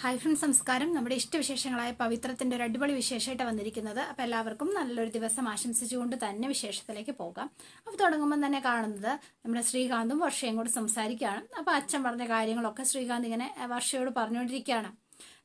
Hi friends നമസ്കാരം നമ്മുടെ ഇഷ്ടവിശേഷങ്ങളായ പവിത്രത്തിന്റെ ഒരു അടിപൊളി വിശേഷമായിട്ട് വന്നിരിക്കുന്നത്. അപ്പോൾ എല്ലാവർക്കും നല്ലൊരു ദിവസം ആശംസിച്ചുകൊണ്ട് തന്നെ വിശേഷത്തിലേക്ക് പോകാം. അപ്പോൾ തുടങ്ങുമ്പോൾ തന്നെ കാണുന്നത് നമ്മുടെ ശ്രീകാന്തും വർഷയും കൂടെ സംസാരിക്കുകയാണ്. അപ്പോൾ അച്ഛൻ പറഞ്ഞ കാര്യങ്ങളൊക്കെ ശ്രീകാന്ത് ഇങ്ങനെ വർഷയോട് പറഞ്ഞുകൊണ്ടിരിക്കുകയാണ്.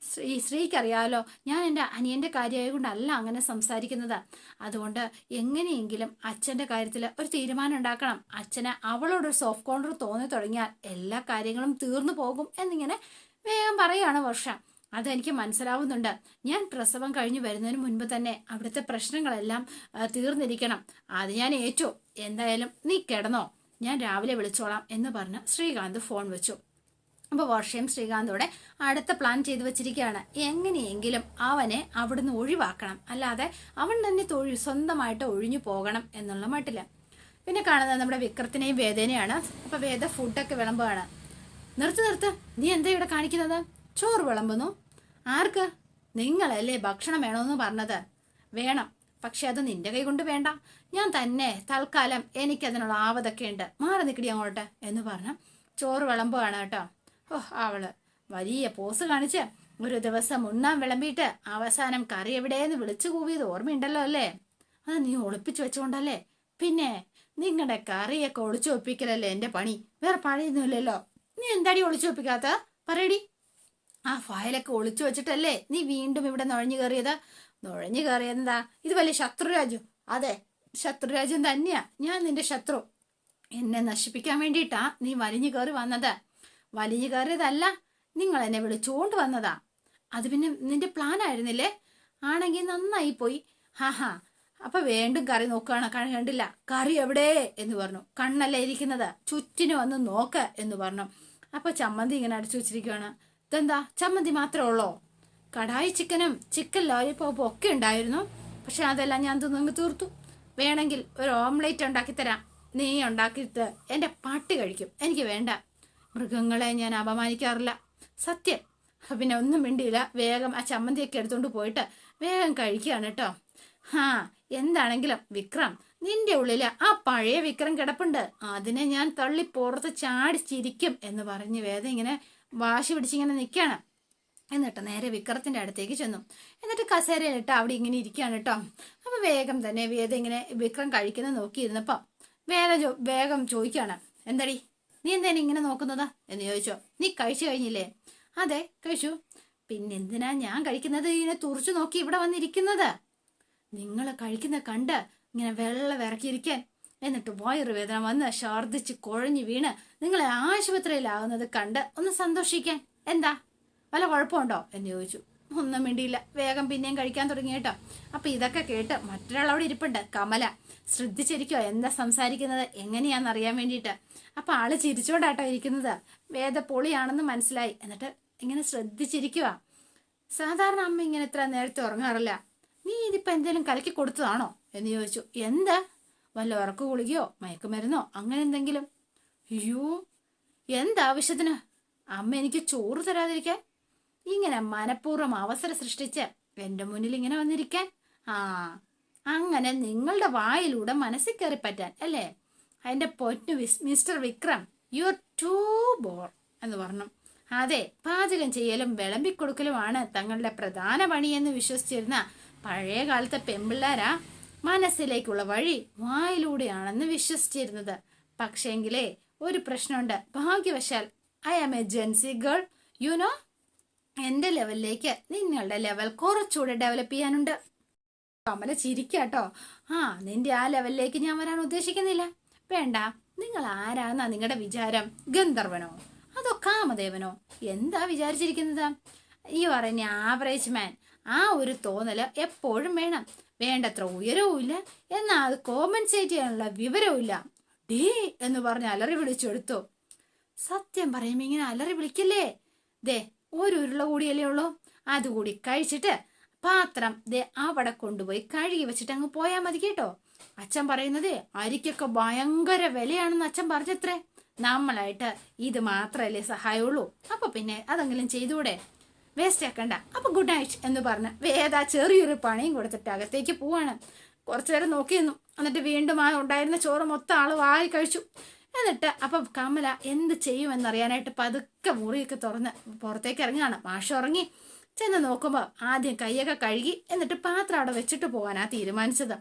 ശ്രീ ശ്രീക്കറിയാലോ ഞാൻ എന്റെ അനിയന്റെ കാര്യമായതുകൊണ്ടല്ല അങ്ങനെ സംസാരിക്കുന്നത്. അതുകൊണ്ട് എങ്ങനെയെങ്കിലും അച്ഛന്റെ കാര്യത്തിൽ ഒരു തീരുമാനം ഉണ്ടാക്കണം. അച്ഛന് അവളോടൊരു സോഫ്റ്റ് കോർണർ തോന്നി തുടങ്ങിയാൽ എല്ലാ കാര്യങ്ങളും തീർന്നു പോകും എന്നിങ്ങനെ വേഗം പറയാണ് വർഷ. അതെനിക്ക് മനസ്സിലാവുന്നുണ്ട്. ഞാൻ പ്രസവം കഴിഞ്ഞു വരുന്നതിന് മുൻപ് തന്നെ അവിടുത്തെ പ്രശ്നങ്ങളെല്ലാം തീർന്നിരിക്കണം. അത് ഞാൻ ഏറ്റു. എന്തായാലും നീ കിടന്നോ. ഞാൻ രാവിലെ വിളിച്ചോളാം എന്ന് പറഞ്ഞ് ശ്രീകാന്ത് ഫോൺ വെച്ചു. അപ്പോൾ വർഷയും ശ്രീകാന്തോടെ അടുത്ത പ്ലാൻ ചെയ്തു വെച്ചിരിക്കുകയാണ്. എങ്ങനെയെങ്കിലും അവനെ അവിടുന്ന് ഒഴിവാക്കണം. അല്ലാതെ അവൻ തന്നെ തൊഴി സ്വന്തമായിട്ട് ഒഴിഞ്ഞു പോകണം എന്നുള്ള മട്ടില്ല പിന്നെ കാണുന്നത് നമ്മുടെ വിക്രത്തിനെയും വേദനയാണ്. അപ്പോൾ വേദ ഫുഡൊക്കെ വിളമ്പുകയാണ്. നിർത്ത് നിർത്ത്. നീ എന്താ ഇവിടെ കാണിക്കുന്നത്? ചോറ് വിളമ്പുന്നു. ആർക്ക്? നിങ്ങളല്ലേ ഭക്ഷണം വേണമെന്ന് പറഞ്ഞത്. വേണം പക്ഷെ അത് നിന്റെ കൈ കൊണ്ട് വേണ്ട. ഞാൻ തന്നെ തൽക്കാലം എനിക്കതിനുള്ള ആവതൊക്കെ ഉണ്ട്. മാറി നിൽക്കടി അങ്ങോട്ട് എന്ന് പറഞ്ഞ് ചോറ് വിളമ്പുകയാണ് കേട്ടോ. ഓ അവൾ വലിയ പോസ് കാണിച്ച് ഒരു ദിവസം ഉണ്ണാൻ വിളമ്പിയിട്ട് അവസാനം കറി എവിടെയെന്ന് വിളിച്ചു കൂവിയത് ഓർമ്മയുണ്ടല്ലോ അല്ലേ? അത് നീ ഒളിപ്പിച്ചു വെച്ചുകൊണ്ടല്ലേ? പിന്നെ നിങ്ങളുടെ കറിയൊക്കെ ഒളിച്ചു ഒപ്പിക്കലല്ലേ എന്റെ പണി? വേറെ പണിയൊന്നുമില്ലല്ലോ. നീ എന്താടി ഒളിച്ചു വെപ്പിക്കാത്ത? പറയടി. ആ ഫയലൊക്കെ ഒളിച്ചു വെച്ചിട്ടല്ലേ നീ വീണ്ടും ഇവിടെ നുഴഞ്ഞു കയറിയത്? നുഴഞ്ഞു കയറിയതെന്താ ഇത് വലിയ ശത്രുരാജ്യം. അതെ ശത്രുരാജ്യം തന്നെയാ. ഞാൻ നിന്റെ ശത്രു. എന്നെ നശിപ്പിക്കാൻ വേണ്ടിയിട്ടാ നീ വലിഞ്ഞു കയറി വന്നത്. വലിഞ്ഞു കയറിയതല്ല നിങ്ങൾ എന്നെ വിളിച്ചുകൊണ്ട് വന്നതാ. അത് പിന്നെ നിന്റെ പ്ലാൻ ആയിരുന്നില്ലേ? ആണെങ്കിൽ നന്നായി പോയി. ഹാ ഹാ അപ്പൊ വീണ്ടും കറി നോക്കുകയാണ് കണ്ടില്ല. കറി എവിടെ? എന്ന് പറഞ്ഞു. കണ്ണല്ലേ ഇരിക്കുന്നത്. ചുറ്റിന് വന്ന് നോക്ക് എന്ന് പറഞ്ഞു. അപ്പൊ ചമ്മന്തി ഇങ്ങനെ അടിച്ചു വെച്ചിരിക്കുകയാണ് ഇതെന്താ? ചമ്മന്തി മാത്രമേ ഉള്ളോ? കടായി ചിക്കനും ചിക്കൻ ലോലിപ്പോപ്പും ഒക്കെ ഉണ്ടായിരുന്നു. പക്ഷെ അതെല്ലാം ഞാൻ തിന്നങ്ങ് തീർത്തു. വേണമെങ്കിൽ ഒരു ഓംലേറ്റ് ഉണ്ടാക്കി തരാം. നീ ഉണ്ടാക്കിയിട്ട് എന്റെ പാട്ട് കഴിക്കും. എനിക്ക് വേണ്ട. മൃഗങ്ങളെ ഞാൻ അപമാനിക്കാറില്ല. സത്യം. പിന്നെ ഒന്നും മിണ്ടിയില്ല. വേഗം ആ ചമ്മന്തിയൊക്കെ എടുത്തുകൊണ്ട് പോയിട്ട് വേഗം കഴിക്കുകയാണ് കേട്ടോ. ഹാ എന്താണെങ്കിലും വിക്രം നിന്റെ ഉള്ളിൽ ആ പഴയ വിക്രം കിടപ്പുണ്ട്. അതിനെ ഞാൻ തള്ളി പുറത്ത് ചാടിച്ചിരിക്കും എന്ന് പറഞ്ഞ് വേദം ഇങ്ങനെ വാശി പിടിച്ചിങ്ങനെ നിൽക്കുകയാണ് എന്നിട്ട് നേരെ വിക്രത്തിന്റെ അടുത്തേക്ക് ചെന്നു. എന്നിട്ട് കസേരയിലിട്ട് അവിടെ ഇങ്ങനെ ഇരിക്കുകയാണ് കേട്ടോ അപ്പൊ വേഗം തന്നെ വേദ ഇങ്ങനെ വിക്രം കഴിക്കുന്ന നോക്കിയിരുന്നപ്പം വേദ വേഗം ചോദിക്കുകയാണ് എന്തടി? നീ എന്തേനും ഇങ്ങനെ നോക്കുന്നത്? എന്ന് ചോദിച്ചോ. നീ കഴിച്ചു കഴിഞ്ഞില്ലേ? അതെ കഴിച്ചു. പിന്നെ എന്തിനാ ഞാൻ കഴിക്കുന്നത്? ഇങ്ങനെ തുറച്ചു നോക്കി ഇവിടെ വന്നിരിക്കുന്നത്. നിങ്ങൾ കഴിക്കുന്ന കണ്ട് ഇങ്ങനെ വെള്ളം ഇറക്കിയിരിക്കാൻ എന്നിട്ട് വയറുവേദന വന്ന് ഛർദ്ദിച്ച് കുഴഞ്ഞു വീണ് നിങ്ങളെ ആശുപത്രിയിലാകുന്നത് കണ്ട് ഒന്ന് സന്തോഷിക്കാൻ. എന്താ? വല്ല കുഴപ്പമുണ്ടോ? എന്ന് ചോദിച്ചു. ഒന്നും മിണ്ടിയില്ല. വേഗം പിന്നെയും കഴിക്കാൻ തുടങ്ങി കേട്ടോ. അപ്പൊ ഇതൊക്കെ കേട്ട് മറ്റൊരാൾ അവിടെ ഇരിപ്പുണ്ട്. കമല ശ്രദ്ധിച്ചിരിക്കോ എന്താ സംസാരിക്കുന്നത്? എങ്ങനെയാന്ന് അറിയാൻ വേണ്ടിയിട്ട്. അപ്പൊ ആൾ ചിരിച്ചോണ്ടാട്ടോ ഇരിക്കുന്നത്. വേദ പൊളിയാണെന്ന് മനസ്സിലായി. എന്നിട്ട് ഇങ്ങനെ ശ്രദ്ധിച്ചിരിക്കുക സാധാരണ അമ്മ ഇങ്ങനെ ഇത്ര നേരത്തെ ഉറങ്ങാറില്ല. നീ ഇതിപ്പോ എന്തെങ്കിലും കലക്കി കൊടുത്തതാണോ? എന്ന് ചോദിച്ചു. എന്താ? വല്ല ഉറക്കു ഗുളികയോ മയക്കുമരുന്നോ അങ്ങനെ എന്തെങ്കിലും? അയ്യോ എന്താവശ്യത്തിന് അമ്മ എനിക്ക് ചോറ് തരാതിരിക്കാൻ. ഇങ്ങനെ മനഃപൂർവം അവസരം സൃഷ്ടിച്ച് എന്റെ മുന്നിൽ ഇങ്ങനെ വന്നിരിക്കാൻ. ആ അങ്ങനെ നിങ്ങളുടെ വായിലൂടെ മനസ്സിൽ കയറി പറ്റാൻ അല്ലേ? അതിന്റെ പൊന്നു mister Vikram you are too bore എന്ന് പറഞ്ഞു. അതെ പാചകം ചെയ്യലും വിളമ്പിക്കൊടുക്കലുമാണ് തങ്ങളുടെ പ്രധാന പണിയെന്ന് വിശ്വസിച്ചിരുന്ന പഴയ കാലത്തെ പെമ്പിള്ളാരാ മനസ്സിലേക്കുള്ള വഴി വായിലൂടെയാണെന്ന് വിശ്വസിച്ചിരുന്നത്. പക്ഷേങ്കിലേ ഒരു പ്രശ്നമുണ്ട്. ഭാഗ്യവശാൽ I am a Gen Z girl you know എന്റെ ലെവലിലേക്ക് നിങ്ങളുടെ ലെവൽ കുറച്ചുകൂടെ ഡെവലപ്പ് ചെയ്യാനുണ്ട്. കമല ചിരിക്കാട്ടോ ആ നിന്റെ ആ ലെവലിലേക്ക് ഞാൻ വരാൻ ഉദ്ദേശിക്കുന്നില്ല. വേണ്ട നിങ്ങൾ ആരാന്നാ നിങ്ങളുടെ വിചാരം? ഗന്ധർവനോ? അതോ കാമദേവനോ? എന്താ വിചാരിച്ചിരിക്കുന്നത്? ഈ പറഞ്ഞ ആവറേജ് മാൻ ആ ഒരു തോന്നൽ എപ്പോഴും വേണം. വേണ്ടത്ര ഉയരവും ഇല്ല. എന്നാൽ അത് കോമ്പൻസേറ്റ് ചെയ്യാനുള്ള വിവരവും ഇല്ല. ഡേ എന്ന് പറഞ്ഞ് അലറി വിളിച്ചെടുത്തു സത്യം പറയുമ്പോ ഇങ്ങനെ അലറി വിളിക്കല്ലേ? ദേ ഒരു ഉരുള കൂടിയല്ലേ ഉള്ളൂ. അതുകൂടി കഴിച്ചിട്ട് പാത്രം ദേ അവിടെ കൊണ്ടുപോയി കഴുകി വെച്ചിട്ട് അങ്ങ് പോയാൽ മതി കേട്ടോ. അച്ഛൻ പറയുന്നത് അരിക്കൊക്കെ ഭയങ്കര വിലയാണെന്ന് അച്ഛൻ പറഞ്ഞത്രേ. നമ്മളായിട്ട് ഇത് മാത്രമല്ലേ സഹായമുള്ളൂ. അപ്പൊ പിന്നെ അതെങ്കിലും ചെയ്തൂടെ വേസ്റ്റ് ആക്കണ്ട അപ്പൊ ഗുഡ് നൈറ്റ് എന്ന് പറഞ്ഞ് വേദ ചെറിയൊരു പണിയും കൊടുത്തിട്ട് അകത്തേക്ക് പോവാണ്. കുറച്ചു നേരം നോക്കി എന്നിട്ട് വീണ്ടും ആ ഉണ്ടായിരുന്ന ചോറ് മൊത്തം ആൾ വായി കഴിച്ചു. എന്നിട്ട് അപ്പൊ കമല എന്ത് ചെയ്യുമെന്നറിയാനായിട്ട് പതുക്കെ മുറിയൊക്കെ തുറന്ന് പുറത്തേക്ക് ഇറങ്ങുകയാണ്. മാഷ ഉറങ്ങി. ചെന്ന് നോക്കുമ്പോൾ ആദ്യം കൈയൊക്കെ കഴുകി എന്നിട്ട് പാത്രം അവിടെ വെച്ചിട്ട് പോകാനാ തീരുമാനിച്ചത്.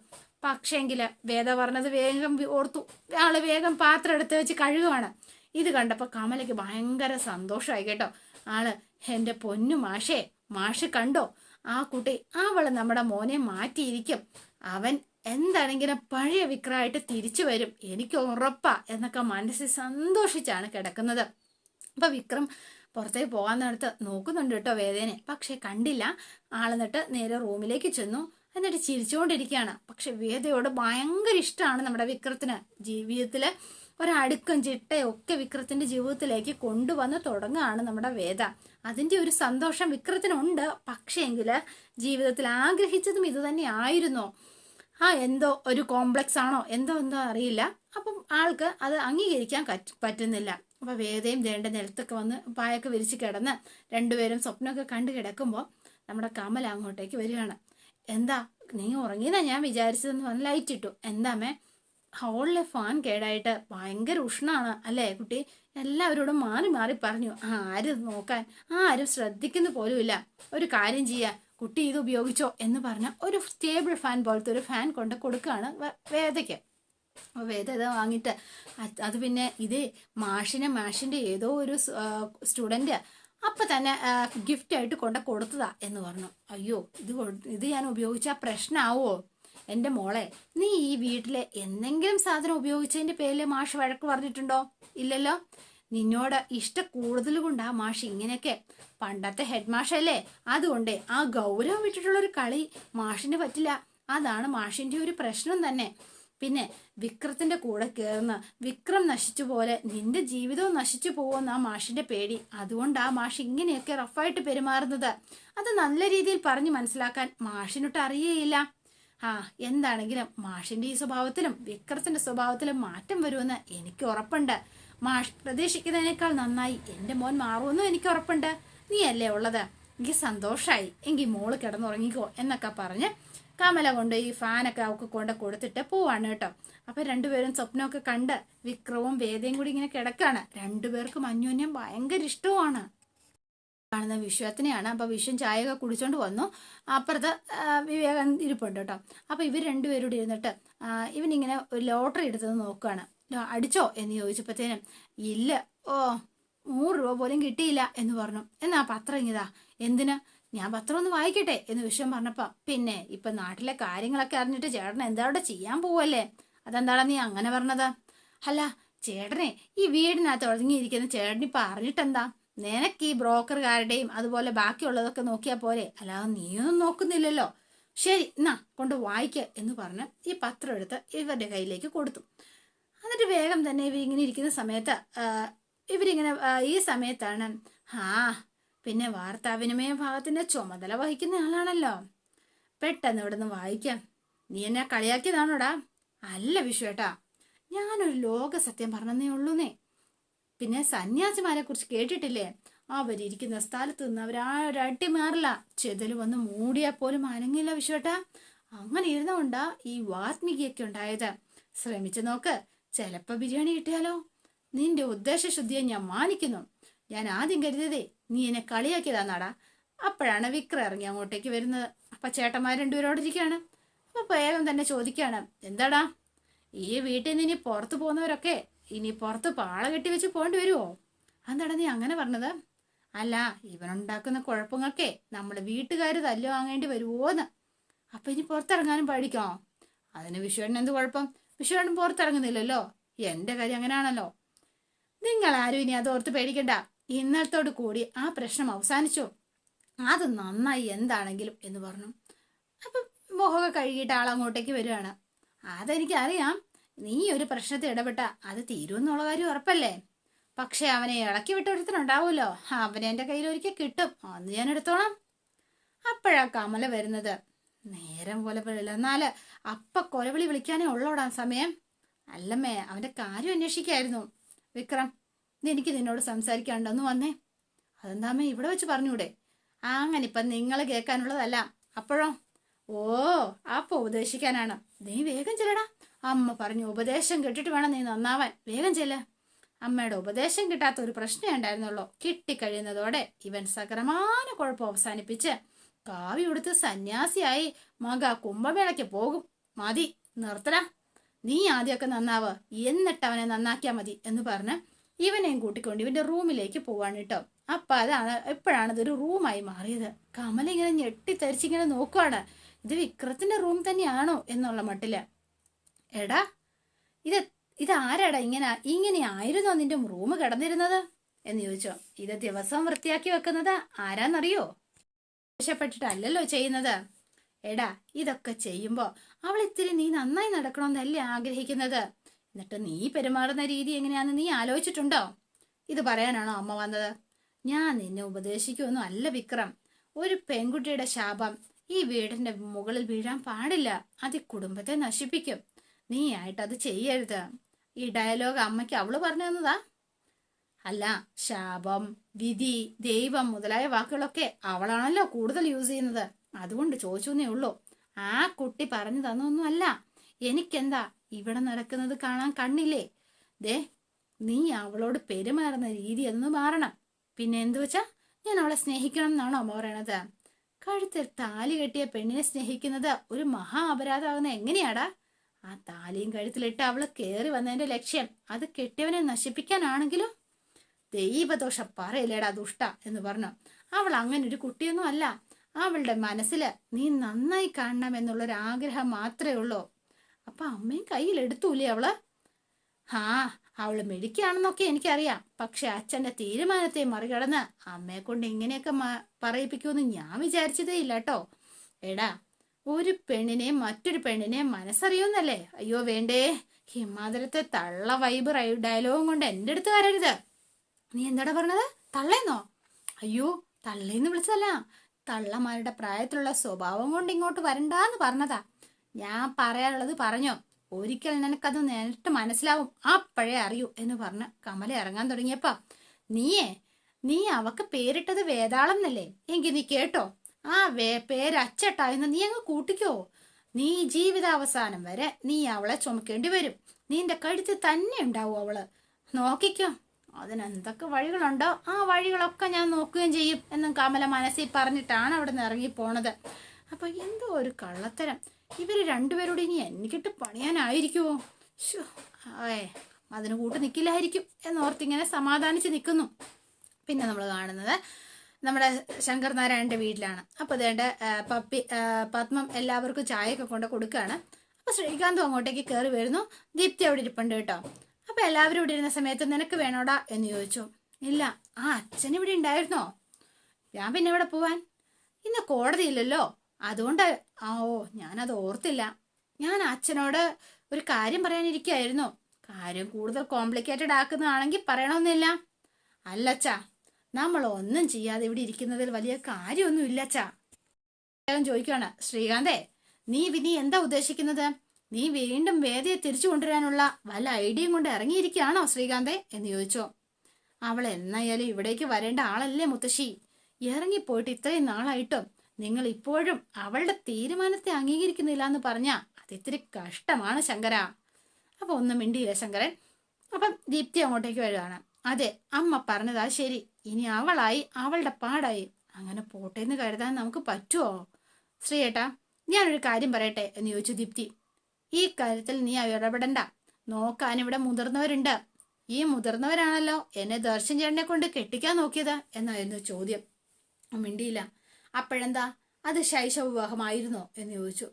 പക്ഷേങ്കിൽ വേദ പറഞ്ഞത് വേഗം ഓർത്തു. ആൾ വേഗം പാത്രം എടുത്ത് വെച്ച് കഴുകുവാണ്. ഇത് കണ്ടപ്പോൾ കമലയ്ക്ക് ഭയങ്കര സന്തോഷമായി കേട്ടോ. ആൾ എന്റെ പൊന്നു മാഷേ മാഷ് കണ്ടോ? ആ കുട്ടി അവൾ നമ്മുടെ മോനെ മാറ്റിയിരിക്കും. അവൻ എന്താണെങ്കിലും പഴയ വിക്രമായിട്ട് തിരിച്ചു വരും. എനിക്ക് ഉറപ്പാ. എന്നൊക്കെ മനസ്സിൽ സന്തോഷിച്ചാണ് കിടക്കുന്നത്. അപ്പൊ വിക്രം പുറത്തേക്ക് പോകാൻ നേരത്ത് നോക്കുന്നുണ്ട് കേട്ടോ വേദനെ. പക്ഷെ കണ്ടില്ല. ആളെന്നിട്ട് നേരെ റൂമിലേക്ക് ചെന്നു. എന്നിട്ട് ചിരിച്ചുകൊണ്ടിരിക്കുകയാണ് പക്ഷെ വേദയോട് ഭയങ്കര ഇഷ്ടമാണ് നമ്മുടെ വിക്രത്തിന്. ജീവിതത്തിൽ ഒരടുക്കും ചിട്ടയും ഒക്കെ വിക്രത്തിന്റെ ജീവിതത്തിലേക്ക് കൊണ്ടുവന്ന് തുടങ്ങുകയാണ് നമ്മുടെ വേദ. അതിന്റെ ഒരു സന്തോഷം വിക്രത്തിനുണ്ട്. പക്ഷേങ്കിൽ ജീവിതത്തിൽ ആഗ്രഹിച്ചതും ഇത് തന്നെ ആയിരുന്നോ. ആ എന്തോ ഒരു കോംപ്ലക്സ് ആണോ? എന്തോ എന്തോ അറിയില്ല. അപ്പം ആൾക്ക് അത് അംഗീകരിക്കാൻ പറ്റുന്നില്ല. അപ്പൊ വേദയും ദേണ്ട നിലത്തൊക്കെ വന്ന് പായൊക്കെ വിരിച്ച് കിടന്ന് രണ്ടുപേരും സ്വപ്നമൊക്കെ കണ്ടു കിടക്കുമ്പോൾ നമ്മുടെ കമൽ അങ്ങോട്ടേക്ക് വരികയാണ്. എന്താ നീ ഉറങ്ങിയെന്നാ ഞാൻ വിചാരിച്ചതെന്ന് പറഞ്ഞ് ലൈറ്റ് ഇട്ടു. എന്താമേ ഹോളിലെ ഫാൻ കേടായിട്ട് ഭയങ്കര ഉഷ്ണാണ് അല്ലേ കുട്ടി? എല്ലാവരോടും മാറി മാറി പറഞ്ഞു ആരും നോക്കാൻ? ആരും ശ്രദ്ധിക്കുന്ന പോലുമില്ല. ഒരു കാര്യം ചെയ്യാ. കുട്ടി ഇത് ഉപയോഗിച്ചോ? എന്ന് പറഞ്ഞ ഒരു സ്റ്റേബിൾ ഫാൻ പോലത്തെ ഒരു ഫാൻ കൊണ്ട് കൊടുക്കുകയാണ് വേദയ്ക്ക്. അപ്പോൾ വേദ ഇത് വാങ്ങിയിട്ട് അത് പിന്നെ ഇത് മാഷിനെ മാഷിന്റെ ഏതോ ഒരു സ്റ്റുഡന്റ് അപ്പൊ തന്നെ ഗിഫ്റ്റ് ആയിട്ട് കൊണ്ട് കൊടുത്തതാ എന്ന് പറഞ്ഞു. അയ്യോ ഇത് ഇത് ഞാൻ ഉപയോഗിച്ചാൽ പ്രശ്നമാവോ എന്റെ മോളെ നീ ഈ വീട്ടിലെ എന്തെങ്കിലും സാധനം ഉപയോഗിച്ചതിന്റെ പേരിൽ മാഷ് വഴക്ക് പറഞ്ഞിട്ടുണ്ടോ? ഇല്ലല്ലോ. നിന്നോട് ഇഷ്ട കൂടുതൽ കൊണ്ടാ മാഷ് ഇങ്ങനെയൊക്കെ. പണ്ടത്തെ ഹെഡ് മാഷ് അല്ലേ? അതുകൊണ്ട് ആ ഗൗരവം വിട്ടിട്ടുള്ള ഒരു കളി മാഷിന് പറ്റില്ല. അതാണ് മാഷിന്റെ ഒരു പ്രശ്നം തന്നെ. പിന്നെ വിക്രത്തിന്റെ കൂടെ കയറുന്ന വിക്രം നശിച്ചു പോലെ നിന്റെ ജീവിതവും നശിച്ചു പോകുമെന്ന് ആ മാഷിന്റെ പേടി. അതുകൊണ്ട് ആ മാഷ് ഇങ്ങനെയൊക്കെ റഫായിട്ട് പെരുമാറുന്നത്. അത് നല്ല രീതിയിൽ പറഞ്ഞു മനസ്സിലാക്കാൻ മാഷിനൊട്ട് അറിയേയില്ല. ആ എന്താണെങ്കിലും മാഷിന്റെ ഈ സ്വഭാവത്തിലും വിക്രത്തിന്റെ സ്വഭാവത്തിലും മാറ്റം വരുമെന്ന് എനിക്ക് ഉറപ്പുണ്ട്. മാഷ് പ്രതീക്ഷിക്കുന്നതിനേക്കാൾ നന്നായി എന്റെ മോൻ മാറുമെന്നും എനിക്ക് ഉറപ്പുണ്ട്. നീ അല്ലേ ഉള്ളത്? എനിക്ക് സന്തോഷായി. എങ്കിൽ മോൾ കിടന്നുറങ്ങിക്കോ എന്നൊക്കെ പറഞ്ഞ് കമല കൊണ്ട് ഈ ഫാനൊക്കെ അവൾക്ക് കൊണ്ട് കൊടുത്തിട്ട് പോവാണ് കേട്ടോ. അപ്പൊ രണ്ടുപേരും സ്വപ്നമൊക്കെ കണ്ട് വിക്രവും വേദയും കൂടി ഇങ്ങനെ കിടക്കാണ്. രണ്ടുപേർക്കും അന്യോന്യം ഭയങ്കര ഇഷ്ടവുമാണ്. കാണുന്ന വിശ്വത്തിനെയാണ്. അപ്പൊ വിശ്വം ചായയൊക്കെ കുടിച്ചോണ്ട് വന്നു. അപ്പുറത്ത് വിവേകൻ ഇരിപ്പുണ്ട് കേട്ടോ. അപ്പൊ ഇവർ രണ്ടുപേരോട് ഇരുന്നിട്ട് ഇവനിങ്ങനെ ഒരു ലോട്ടറി എടുത്തത് നോക്കുകയാണ് അടിച്ചോ എന്ന് ചോദിച്ചപ്പോഴത്തേനും ഇല്ല. ഓ നൂറ് രൂപ പോലും കിട്ടിയില്ല എന്ന് പറഞ്ഞു. എന്നാ പത്രം ഇങ്ങിതാ? എന്തിന്? ഞാൻ പത്രം ഒന്ന് വായിക്കട്ടെ എന്ന് വിശ്വം പറഞ്ഞപ്പോ പിന്നെ ഇപ്പൊ നാട്ടിലെ കാര്യങ്ങളൊക്കെ അറിഞ്ഞിട്ട് ചേട്ടൻ എന്താ അവിടെ ചെയ്യാൻ പോവല്ലേ? അതെന്താടാ നീ അങ്ങനെ പറഞ്ഞത്? അല്ല ചേട്ടനെ ഈ വീടിനകത്ത് ഒതുങ്ങിയിരിക്കുന്ന ചേട്ടൻ ഇപ്പൊ അറിഞ്ഞിട്ടെന്താ? നിനക്ക് ഈ ബ്രോക്കർകാരുടെയും അതുപോലെ ബാക്കിയുള്ളതൊക്കെ നോക്കിയാൽ പോരെ. അല്ലാതെ നീയൊന്നും നോക്കുന്നില്ലല്ലോ. ശരി എന്നാ കൊണ്ട് വായിക്ക എന്ന് പറഞ്ഞ് ഈ പത്രം എടുത്ത് ഇവരുടെ കയ്യിലേക്ക് കൊടുത്തു. എന്നിട്ട് വേഗം തന്നെ ഇവരിങ്ങനെ ഇരിക്കുന്ന സമയത്ത് ഇവരിങ്ങനെ ഈ സമയത്താണ് ആ പിന്നെ വാർത്താവിനിമയ ഭാഗത്തിന്റെ ചുമതല വഹിക്കുന്ന ആളാണല്ലോ. പെട്ടെന്ന് ഇവിടെ നിന്ന് വായിക്കാം. നീ എന്നെ കളിയാക്കിയതാണോടാ? അല്ല വിശ്വേട്ടാ ഞാനൊരു ലോക സത്യം പറഞ്ഞതേ ഉള്ളൂന്നേ. പിന്നെ സന്യാസിമാരെ കുറിച്ച് കേട്ടിട്ടില്ലേ? അവരിയ്ക്കുന്ന സ്ഥലത്ത് നിന്ന് അവരാരട്ടി മാറില്ല ചെതൽ വന്ന് മൂടിയാൽ പോലും അനങ്ങില്ല വിശ്വട്ടാ. അങ്ങനെ ഇരുന്നുകൊണ്ടാ ഈ വാത്മീകിയൊക്കെ ഉണ്ടായത്. ശ്രമിച്ചു നോക്ക് ചിലപ്പോ ബിരിയാണി കിട്ടിയാലോ? നിന്റെ ഉദ്ദേശശുദ്ധിയെ ഞാൻ മാനിക്കുന്നു. ഞാൻ ആദ്യം കരുതിയതേ നീ എന്നെ കളിയാക്കിയതാന്നാടാ അപ്പോഴാണ് വിക്ര ഇറങ്ങി അങ്ങോട്ടേക്ക് വരുന്നത്. അപ്പൊ ചേട്ടന്മാർ രണ്ടുപേരോട് ഇരിക്കുകയാണ്. അപ്പൊ വേഗം തന്നെ ചോദിക്കാണ് എന്താടാ? ഈ വീട്ടിൽ നിന്ന് ഇനി പുറത്തു പോകുന്നവരൊക്കെ ഇനി പുറത്ത് പാള കെട്ടി വെച്ച് പോകേണ്ടി വരുമോ എന്താടാ നീ അങ്ങനെ പറഞ്ഞത്? അല്ല ഇവനുണ്ടാക്കുന്ന കുഴപ്പങ്ങൾക്കേ നമ്മുടെ വീട്ടുകാർ തല്ലു വാങ്ങേണ്ടി വരുമോന്ന് അപ്പൊ ഇനി പുറത്തിറങ്ങാനും പഠിക്കോ അതിന് വിഷുവേട്ടൻ എന്ത് കുഴപ്പം? വിഷുവേട്ടൻ പുറത്തിറങ്ങുന്നില്ലല്ലോ. എന്റെ കാര്യം അങ്ങനെയാണല്ലോ. നിങ്ങൾ ആരും ഇനി അത് ഓർത്ത് പേടിക്കണ്ട. ഇന്നലത്തോട് കൂടി ആ പ്രശ്നം അവസാനിച്ചു. അത് നന്നായി എന്താണെങ്കിലും എന്ന് പറഞ്ഞു. അപ്പം മുഖമൊക്കെ കഴുകിയിട്ട് ആളങ്ങോട്ടേക്ക് വരികയാണ് അതെനിക്കറിയാം. നീ ഒരു പ്രശ്നത്തിൽ ഇടപെട്ട അത് തീരുമെന്നുള്ള കാര്യം ഉറപ്പല്ലേ? പക്ഷെ അവനെ ഇളക്കി വിട്ടൊരുത്തനുണ്ടാവുമല്ലോ അവനെ എന്റെ കയ്യിൽ ഒരിക്കൽ കിട്ടും. അന്ന് ഞാൻ എടുത്തോളാം. അപ്പോഴാ കമല വരുന്നത്. നേരം പോലെ എന്നാൽ അപ്പ കൊലവിളി വിളിക്കാനേ ഉള്ളോടാ സമയം. അല്ലമ്മേ അവന്റെ കാര്യം അന്വേഷിക്കായിരുന്നു. വിക്രം എനിക്ക് നിന്നോട് സംസാരിക്കാണ്ടെന്ന് വന്നേ. അതെന്താമ്മേ ഇവിടെ വെച്ച് പറഞ്ഞൂടെ? അങ്ങനെ ഇപ്പം നിങ്ങൾ കേൾക്കാനുള്ളതല്ല. അപ്പോഴോ? ഓ അപ്പൊ ഉപദേശിക്കാനാണ്. നീ വേഗം ചെല്ലടാ. അമ്മ പറഞ്ഞു ഉപദേശം കേട്ടിട്ട് വേണം നീ നന്നാവാൻ. വേഗം ചെല്ല. അമ്മയുടെ ഉപദേശം കിട്ടാത്ത ഒരു പ്രശ്നം ഉണ്ടായിരുന്നുള്ളൂ. കിട്ടിക്കഴിയുന്നതോടെ ഇവൻ സകരമാന കുഴപ്പം അവസാനിപ്പിച്ച് കാവി ഉടുത്ത് സന്യാസിയായി മക കുംഭമേളയ്ക്ക് പോകും. മതി നിർത്തല നീ ആദ്യമൊക്കെ നന്നാവ്. എന്നിട്ട് അവനെ നന്നാക്കിയാൽ മതി എന്ന് പറഞ്ഞ് ഇവനെയും കൂട്ടിക്കൊണ്ട് ഇവന്റെ റൂമിലേക്ക് പോവാണ് കേട്ടോ. അപ്പൊ അതാണ് എപ്പോഴാണ് ഇതൊരു റൂമായി മാറിയത്. കമലിങ്ങനെ ഞെട്ടിത്തരിച്ചിങ്ങനെ നോക്കുവാണ്. ഇത് വിക്രത്തിന്റെ റൂം തന്നെയാണോ എന്നുള്ള മട്ടിൽ. എടാ ഇത് ഇതാരടാ ഇങ്ങനെ ഇങ്ങനെ ആയിരുന്നോ നിന്റെ റൂം കിടന്നിരുന്നത്? എന്ന് ചോദിച്ചോ. ഇത് ദിവസം വൃത്തിയാക്കി വെക്കുന്നത് ആരാന്നറിയോ? ആവശ്യപ്പെട്ടിട്ടല്ലല്ലോ ചെയ്യുന്നത്. എടാ ഇതൊക്കെ ചെയ്യുമ്പോ അവൾ ഇത്തിരി നീ നന്നായി നടക്കണമെന്നല്ലേ ആഗ്രഹിക്കുന്നത്? എന്നിട്ട് നീ പെരുമാറുന്ന രീതി എങ്ങനെയാണെന്ന് നീ ആലോചിച്ചിട്ടുണ്ടോ? ഇത് പറയാനാണോ അമ്മ വന്നത്? ഞാൻ നിന്നെ ഉപദേശിക്കുമൊന്നും അല്ല വിക്രം. ഒരു പെൺകുട്ടിയുടെ ശാപം ഈ വീടിന്റെ മുകളിൽ വീഴാൻ പാടില്ല. അത് കുടുംബത്തെ നശിപ്പിക്കും. നീ ആയിട്ട് അത് ചെയ്യരുത്. ഈ ഡയലോഗ് അമ്മയ്ക്ക് അവൾ പറഞ്ഞു തന്നതാ. അല്ല ശാപം വിധി ദൈവം മുതലായ വാക്കുകളൊക്കെ അവളാണല്ലോ കൂടുതൽ യൂസ് ചെയ്യുന്നത്. അതുകൊണ്ട് ചോദിച്ചെന്നേ ഉള്ളൂ. ആ കുട്ടി പറഞ്ഞു തന്നൊന്നും അല്ല എനിക്കെന്താ ഇവിടെ നടക്കുന്നത് കാണാൻ കണ്ണില്ലേ? ദേ നീ അവളോട് പെരുമാറുന്ന രീതി എന്ന് മാറണം. പിന്നെ എന്തു വെച്ചാ ഞാൻ അവളെ സ്നേഹിക്കണം എന്നാണോ അമ്മ പറയണത്. കഴുത്തിൽ താലി കെട്ടിയ പെണ്ണിനെ സ്നേഹിക്കുന്നത് ഒരു മഹാ അപരാധമാകുന്ന എങ്ങനെയാടാ? ആ താലിയും കഴുത്തിലിട്ട് അവൾ കയറി വന്നതിന്റെ ലക്ഷ്യം അത് കെട്ടിയവനെ നശിപ്പിക്കാനാണെങ്കിലും? ദൈവദോഷം പറയില്ലേടാ ദുഷ്ട എന്ന് പറഞ്ഞു. അവൾ അങ്ങനെ ഒരു കുട്ടിയൊന്നും അല്ല. അവളുടെ മനസ്സിൽ നീ നന്നായി കാണണം എന്നുള്ളൊരു ആഗ്രഹം മാത്രമേ ഉള്ളൂ. അപ്പൊ അമ്മയും കയ്യിലെടുത്തൂലേ അവൾ? ആ അവൾ മെടിക്കാണെന്നൊക്കെ എനിക്കറിയാം. പക്ഷെ അച്ഛന്റെ തീരുമാനത്തെ മറികടന്ന് അമ്മയെ കൊണ്ട് ഇങ്ങനെയൊക്കെ പറയിപ്പിക്കുമെന്ന് ഞാൻ വിചാരിച്ചതേ ഇല്ല കേട്ടോ. എടാ ഒരു പെണ്ണിനെ മറ്റൊരു പെണ്ണിനെ മനസ്സറിയുന്നല്ലേ? അയ്യോ വേണ്ടേ. ഹിമാചലത്തെ തള്ള വൈബ് ഡയലോഗും കൊണ്ട് എന്റെ അടുത്ത് വരരുത്. നീ എന്താടാ പറഞ്ഞത്? തള്ളേന്നോ? അയ്യോ തള്ളേന്ന് വിളിച്ചതല്ല. തള്ളമാരുടെ പ്രായത്തിലുള്ള സ്വഭാവം കൊണ്ട് ഇങ്ങോട്ട് വരണ്ടാന്ന് പറഞ്ഞതാ. ഞാൻ പറയാനുള്ളത് പറഞ്ഞോ. ഒരിക്കൽ നിനക്കത് നേരിട്ട് മനസ്സിലാവും. അപ്പോഴേ അറിയൂ എന്ന് പറഞ്ഞ് കമല ഇറങ്ങാൻ തുടങ്ങിയപ്പോ നീയേ നീ അവക്ക് പേരിട്ടത് വേതാളം എന്നല്ലേ എങ്കിൽ നീ കേട്ടോ. ആ വേ പേര് അച്ചട്ടായെന്ന് നീ അങ്ങ് കൂട്ടിക്കോ. നീ ജീവിതാവസാനം വരെ നീ അവളെ ചുമക്കേണ്ടി വരും. നീന്റെ കഴുത്ത് തന്നെ ഉണ്ടാവും അവൾ. നോക്കിക്കോ. അതിനെന്തൊക്കെ വഴികളുണ്ടോ? ആ വഴികളൊക്കെ ഞാൻ നോക്കുകയും ചെയ്യും എന്നും കമല മനസ്സിൽ പറഞ്ഞിട്ടാണ് അവിടെ നിന്ന് ഇറങ്ങി പോണത് അപ്പൊ എന്തോ ഒരു കള്ളത്തരം. ഇവർ രണ്ടുപേരോട് ഇനി എനിക്കിട്ട് പണിയാനായിരിക്കുമോ ഏ അതിന് കൂട്ട് നിൽക്കില്ലായിരിക്കും എന്നോർത്തിങ്ങനെ സമാധാനിച്ച് നിൽക്കുന്നു പിന്നെ നമ്മൾ കാണുന്നത് നമ്മുടെ ശങ്കർ നാരായണന്റെ വീട്ടിലാണ് അപ്പോൾ അതേണ്ട പപ്പി പത്മം എല്ലാവർക്കും ചായയൊക്കെ കൊണ്ട് കൊടുക്കുകയാണ് അപ്പോൾ ശ്രീകാന്തും അങ്ങോട്ടേക്ക് കയറി വരുന്നു. ദീപ്തി അവിടെ ഇരിപ്പുണ്ട് കേട്ടോ. അപ്പോൾ എല്ലാവരും ഇവിടെ ഇരുന്ന സമയത്ത് നിനക്ക് വേണോടാ എന്ന് ചോദിച്ചു. ഇല്ല ആ അച്ഛൻ ഇവിടെ ഉണ്ടായിരുന്നോ? ഞാൻ പിന്നെ ഇവിടെ പോവാൻ? ഇന്ന് കോടതിയില്ലല്ലോ അതുകൊണ്ട് ആ ഓ ഞാനത് ഓർത്തില്ല. ഞാൻ അച്ഛനോട് ഒരു കാര്യം പറയാനിരിക്കായിരുന്നു കാര്യം കൂടുതൽ കോംപ്ലിക്കേറ്റഡ് ആക്കുന്നതാണെങ്കിൽ പറയണമെന്നില്ല. അല്ലച്ചാ നമ്മൾ ഒന്നും ചെയ്യാതെ ഇവിടെ ഇരിക്കുന്നതിൽ വലിയ കാര്യമൊന്നും ഇല്ലച്ചാ ചോദിക്കുകയാണ് ശ്രീകാന്തേ നീ വിനി എന്താ ഉദ്ദേശിക്കുന്നത്? നീ വീണ്ടും വേദയെ തിരിച്ചു കൊണ്ടുവരാനുള്ള വല്ല ഐഡിയയും കൊണ്ട് ഇറങ്ങിയിരിക്കുകയാണോ ശ്രീകാന്തേ? എന്ന് ചോദിച്ചോ. അവൾ എന്നായാലും ഇവിടേക്ക് വരേണ്ട ആളല്ലേ മുത്തശ്ശി? ഇറങ്ങിപ്പോയിട്ട് ഇത്രയും നാളായിട്ടും നിങ്ങൾ ഇപ്പോഴും അവളുടെ തീരുമാനത്തെ അംഗീകരിക്കുന്നില്ല എന്ന് പറഞ്ഞാ അത് ഇത്തിരി കഷ്ടമാണ് ശങ്കര. അപ്പൊ ഒന്നും മിണ്ടിയില്ല ശങ്കരൻ. അപ്പം ദീപ്തി അങ്ങോട്ടേക്ക് വരികയാണ്. അതെ അമ്മ പറഞ്ഞതാ ശരി. ഇനി അവളായി അവളുടെ പാടായി. അങ്ങനെ പോട്ടെ എന്ന് കരുതാൻ നമുക്ക് പറ്റുമോ ശ്രീയേട്ടാ ഞാനൊരു കാര്യം പറയട്ടെ എന്ന് ചോദിച്ചു ദീപ്തി. ഈ കാര്യത്തിൽ നീ ഇടപെടണ്ട. നോക്കാൻ ഇവിടെ മുതിർന്നവരുണ്ട്. ഈ മുതിർന്നവരാണല്ലോ എന്നെ ദർശൻ ചേട്ടനെ കൊണ്ട് കെട്ടിക്കാൻ നോക്കിയത് എന്നായിരുന്നു ചോദ്യം. മിണ്ടിയില്ല. അപ്പോഴെന്താ? അത് ശൈശവ വിവാഹമായിരുന്നോ എന്ന് ചോദിച്ചു.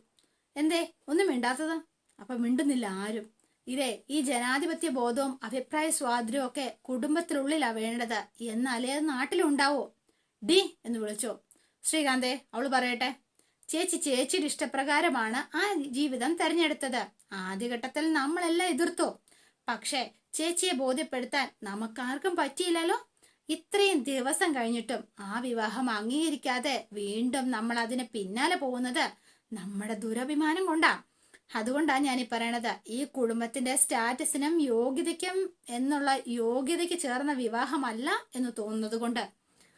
എന്തേ ഒന്നും മിണ്ടാത്തത്? അപ്പൊ മിണ്ടുന്നില്ല ആരും. ഇതേ ഈ ജനാധിപത്യ ബോധവും അഭിപ്രായ സ്വാതന്ത്ര്യവും ഒക്കെ കുടുംബത്തിനുള്ളിലാ വേണ്ടത്. എന്നാലേ അത് നാട്ടിലുണ്ടാവോ. ഡി എന്ന് വിളിച്ചോ. ശ്രീകാന്തേ അവൾ പറയട്ടെ. ചേച്ചി ചേച്ചിയുടെ ഇഷ്ടപ്രകാരമാണ് ആ ജീവിതം തെരഞ്ഞെടുത്തത്. ആദ്യഘട്ടത്തിൽ നമ്മളെല്ലാം എതിർത്തു. പക്ഷേ ചേച്ചിയെ ബോധ്യപ്പെടുത്താൻ നമുക്കാർക്കും പറ്റിയില്ലല്ലോ. ഇത്രയും ദിവസം കഴിഞ്ഞിട്ടും ആ വിവാഹം അംഗീകരിക്കാതെ വീണ്ടും നമ്മൾ അതിന് പിന്നാലെ പോകുന്നത് നമ്മുടെ ദുരഭിമാനം കൊണ്ടാ. അതുകൊണ്ടാണ് ഞാൻ ഈ പറയണത്. ഈ കുടുംബത്തിന്റെ സ്റ്റാറ്റസിനും യോഗ്യതയ്ക്കും എന്നുള്ള യോഗ്യതയ്ക്ക് ചേർന്ന വിവാഹമല്ല എന്ന് തോന്നുന്നത് കൊണ്ട്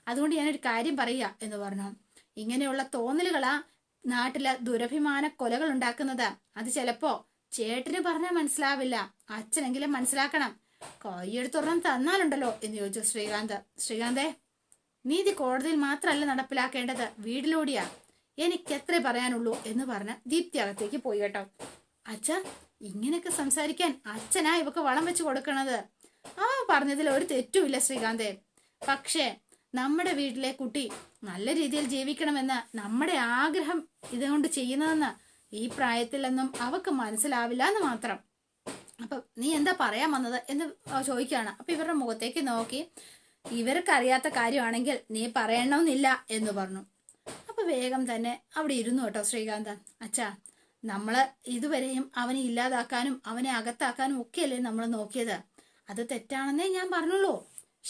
അതുകൊണ്ട് ഞാനൊരു കാര്യം പറയുക എന്ന് പറഞ്ഞു. ഇങ്ങനെയുള്ള തോന്നലുകളാ നാട്ടിൽ ദുരഭിമാന കൊലകൾ ഉണ്ടാക്കുന്നത്. അത് ചിലപ്പോ ചേട്ടന് പറഞ്ഞാൽ മനസ്സിലാവില്ല. അച്ഛനെങ്കിലും മനസ്സിലാക്കണം. കൈയെടുത്തൊരെണ്ണം തന്നാലുണ്ടല്ലോ എന്ന് ചോദിച്ചു ശ്രീകാന്ത്. ശ്രീകാന്തേ നീതി കോടതിയിൽ മാത്രമല്ല നടപ്പിലാക്കേണ്ടത്. വീട്ടിലൂടെയാ. എനിക്ക് എത്ര പറയാനുള്ളൂ എന്ന് പറഞ്ഞ് ദീപ്തി അകത്തേക്ക് പോയി കേട്ടോ. അച്ഛ ഇങ്ങനെയൊക്കെ സംസാരിക്കാൻ അച്ഛനാ ഇവക്ക് വളം വെച്ച് കൊടുക്കണത്. ആ പറഞ്ഞതിൽ ഒരു തെറ്റുമില്ല ശ്രീകാന്തേ. പക്ഷേ നമ്മുടെ വീട്ടിലെ കുട്ടി നല്ല രീതിയിൽ ജീവിക്കണമെന്ന് നമ്മുടെ ആഗ്രഹം ഇതുകൊണ്ട് ചെയ്യുന്നതെന്ന് ഈ പ്രായത്തിലൊന്നും അവക്ക് മനസ്സിലാവില്ല എന്ന് മാത്രം. അപ്പൊ നീ എന്താ പറയാൻ വന്നത് എന്ന് ചോദിക്കുകയാണ്. അപ്പൊ ഇവരുടെ മുഖത്തേക്ക് നോക്കി ഇവർക്കറിയാത്ത കാര്യമാണെങ്കിൽ നീ പറയണമെന്നില്ല എന്ന് പറഞ്ഞു. വേഗം തന്നെ അവിടെ ഇരുന്നു കേട്ടോ ശ്രീകാന്ത്. അച്ഛാ നമ്മൾ ഇതുവരെയും അവനെ ഇല്ലാതാക്കാനും അവനെ അകത്താക്കാനും ഒക്കെയല്ലേ നമ്മൾ നോക്കിയത്? അത് തെറ്റാണെന്നേ ഞാൻ പറഞ്ഞുള്ളൂ.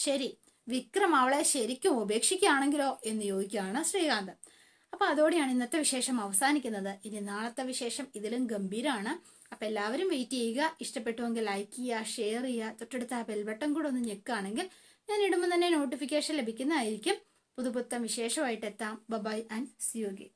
ശരി വിക്രം അവളെ ശരിക്കും ഉപേക്ഷിക്കുകയാണെങ്കിലോ എന്ന് ചോദിക്കുകയാണ് ശ്രീകാന്ത്. അപ്പൊ അതോടെയാണ് ഇന്നത്തെ വിശേഷം അവസാനിക്കുന്നത്. ഇനി നാളത്തെ വിശേഷം ഇതിലും ഗംഭീരമാണ് അപ്പൊ എല്ലാവരും വെയിറ്റ് ചെയ്യുക. ഇഷ്ടപ്പെട്ടുവെങ്കിൽ ലൈക്ക് ചെയ്യുക ഷെയർ ചെയ്യുക. തൊട്ടടുത്ത ആ ബെൽബട്ടൺ കൂടെ ഒന്ന് ഞെക്കുകയാണെങ്കിൽ ഞാൻ ഇടുമ്പോൾ തന്നെ നോട്ടിഫിക്കേഷൻ ലഭിക്കുന്നതായിരിക്കും. പുതുപുത്തൻ വിശേഷമായിട്ട് എത്താം. ബബായ് ആൻഡ് സിയോഗി.